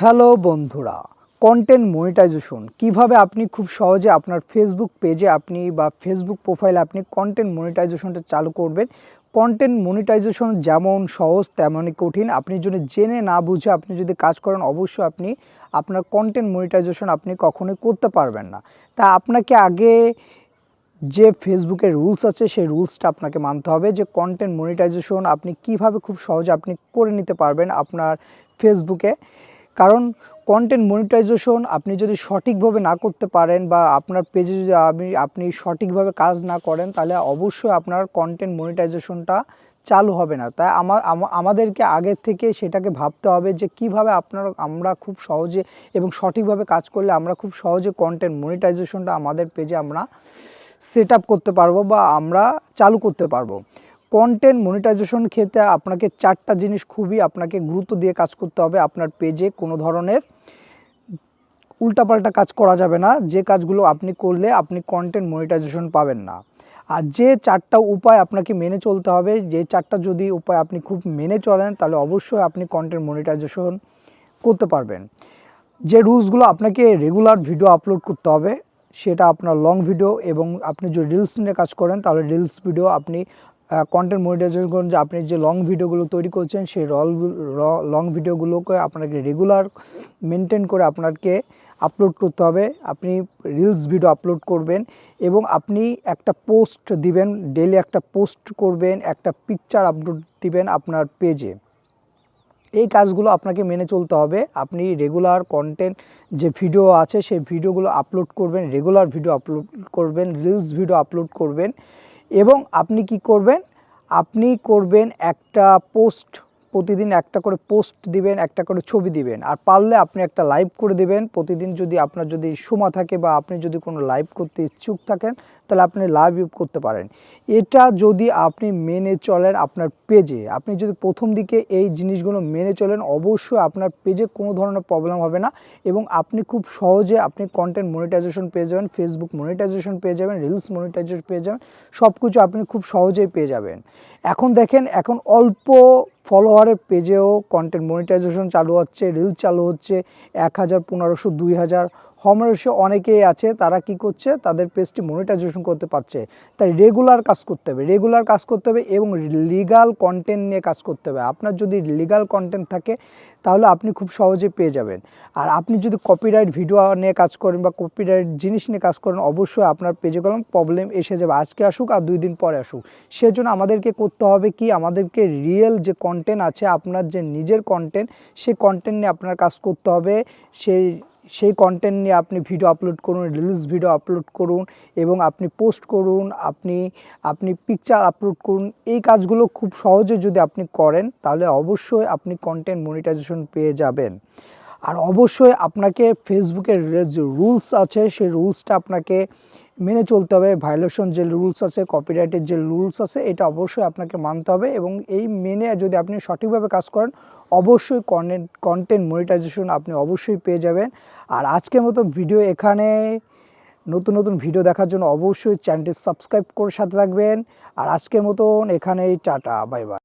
Hello বন্ধুরা content monetization কীভাবে আপনি খুব সহজে আপনার ফেসবুক পেজে আপনি বা ফেসবুক প্রোফাইলে আপনি কন্টেন্ট মনিটাইজেশনটা চালু করবেন। কন্টেন্ট মনিটাইজেশন যেমন সহজ, তেমনই কঠিন। আপনি যদি জেনে না বুঝে আপনি যদি কাজ করেন, অবশ্যই আপনি আপনার কন্টেন্ট মনিটাইজেশন আপনি কখনোই করতে পারবেন না। তা আপনাকে আগে যে ফেসবুকের রুলস আছে, সেই রুলসটা আপনাকে মানতে হবে যে কন্টেন্ট মনিটাইজেশন আপনি কীভাবে খুব সহজে আপনি করে নিতে পারবেন আপনার ফেসবুকে কারণ কন্টেন্ট মনিটাইজেশন আপনি যদি সঠিকভাবে না করতে পারেন বা আপনার পেজে যদি আপনি আপনি সঠিকভাবে কাজ না করেন, তাহলে অবশ্যই আপনার কন্টেন্ট মনিটাইজেশনটা চালু হবে না। তাই আমা- আমা- আমাদেরকে আগের থেকে সেটাকে ভাবতে হবে যে কীভাবে আপনার, আমরা খুব সহজে এবং সঠিকভাবে কাজ করলে আমরা খুব সহজে কন্টেন্ট মনিটাইজেশনটা আমাদের পেজে আমরা সেট করতে পারব বা আমরা চালু করতে পারব। কন্টেন্ট মনিটাইজেশন ক্ষেত্রে আপনাকে চারটা জিনিস খুবই আপনাকে গুরুত্ব দিয়ে কাজ করতে হবে আপনার পেজে কোনো ধরনের উল্টাপাল্টা কাজ করা যাবে না। যে কাজগুলো আপনি করলে আপনি কন্টেন্ট মনিটাইজেশন পাবেন না। আর যে চারটা উপায় আপনাকে মেনে চলতে হবে, যে চারটা যদি উপায় আপনি খুব মেনে চলেন, তাহলে অবশ্যই আপনি কন্টেন্ট মনিটাইজেশন করতে পারবেন। যে রুলসগুলো আপনাকে রেগুলার ভিডিও আপলোড করতে হবে, সেটা আপনার লং ভিডিও এবং আপনি যদি রিলস নিয়ে কাজ করেন, তাহলে রিলস ভিডিও আপনি কন্টেন্ট মনিটাইজেশন করেন, যে আপনি যে লং ভিডিওগুলো তৈরি করছেন, সেই রল লং ভিডিওগুলোকে আপনাকে রেগুলার মেনটেন করে আপনাকে আপলোড করতে হবে। আপনি রিলস ভিডিও আপলোড করবেন এবং আপনি একটা পোস্ট দিবেন ডেলি একটা পোস্ট করবেন, একটা পিকচার আপলোড দিবেন আপনার পেজে এই কাজগুলো আপনাকে মেনে চলতে হবে। আপনি রেগুলার কন্টেন্ট যে ভিডিও আছে, সেই ভিডিওগুলো আপলোড করবেন রেগুলার ভিডিও আপলোড করবেন রিলস ভিডিও আপলোড করবেন। এবং আপনি কি করবেন? আপনি করবেন একটা পোস্ট প্রতিদিন একটা করে পোস্ট দিবেন, একটা করে ছবি দিবেন। আর পারলে আপনি একটা লাইভ করে দিবেন। প্রতিদিন যদি আপনার যদি সময় থাকে বা আপনি যদি কোনো লাইভ করতে ইচ্ছুক থাকেন, তাহলে আপনি লাইভ করতে পারেন। এটা যদি আপনি মেনে চলেন আপনার পেজে আপনি যদি প্রথম দিকে এই জিনিসগুলো মেনে চলেন, অবশ্যই আপনার পেজে কোনো ধরনের প্রবলেম হবে না। এবং আপনি খুব সহজে আপনি কন্টেন্ট মনিটাইজেশন পেয়ে যাবেন ফেসবুক মনিটাইজেশন পেয়ে যাবেন রিলস মনিটাইজেশন পেয়ে যাবেন সব কিছু আপনি খুব সহজেই পেয়ে যাবেন। এখন দেখেন, এখন অল্প ফলোয়ারের পেজেও কন্টেন্ট মনিটাইজেশন চালু হচ্ছে রিল চালু হচ্ছে এক হাজার পনেরোশো দুই হাজার হমরসে অনেকেই আছে, তারা কি করছে? তাদের পেজটি মনিটাইজেশন করতে পারছে। তাই রেগুলার কাজ করতে হবে রেগুলার কাজ করতে হবে এবং লিগাল কন্টেন্ট নিয়ে কাজ করতে হবে। আপনার যদি লিগাল কন্টেন্ট থাকে, তাহলে আপনি খুব সহজে পেয়ে যাবেন। আর আপনি যদি কপিরাইট ভিডিও নিয়ে কাজ করেন বা কপিরাইট জিনিস নিয়ে কাজ করেন, অবশ্যই আপনার পেজে কোনো প্রবলেম এসে যাবে। আজকে আসুক আর দুই দিন পরে আসুক। সেজন্য আমাদেরকে করতে হবে কি? আমাদেরকে রিয়েল যে কন্টেন্ট আছে, আপনার যে নিজের কন্টেন্ট সেই কন্টেন্ট নিয়ে আপনার কাজ করতে হবে। সেই সেই কন্টেন্ট নিয়ে আপনি ভিডিও আপলোড করুন রিলস ভিডিও আপলোড করুন এবং আপনি পোস্ট করুন, আপনি আপনি পিকচার আপলোড করুন, এই কাজগুলো খুব সহজে যদি আপনি করেন, তাহলে অবশ্যই আপনি কন্টেন্ট মনিটাইজেশন পেয়ে যাবেন। আর অবশ্যই আপনাকে ফেসবুকের যে রুলস আছে, সেই রুলসটা আপনাকে মেনে চলতে হবে ভায়োলেশন যে রুলস আছে কপিরাইটের যে রুলস আছে, এটা অবশ্যই আপনাকে মানতে হবে এবং এই মেনে যদি আপনি সঠিকভাবে কাজ করেন, অবশ্যই কন্টেন্ট কন্টেন্ট মনিটাইজেশন আপনি অবশ্যই পেয়ে যাবেন। আর আজকের মতো ভিডিও এখানে। নতুন নতুন ভিডিও দেখার জন্য অবশ্যই চ্যানেলটি সাবস্ক্রাইব করে সাথে থাকবেন। আর আজকের মতন এখানেই, টাটা বাই বাই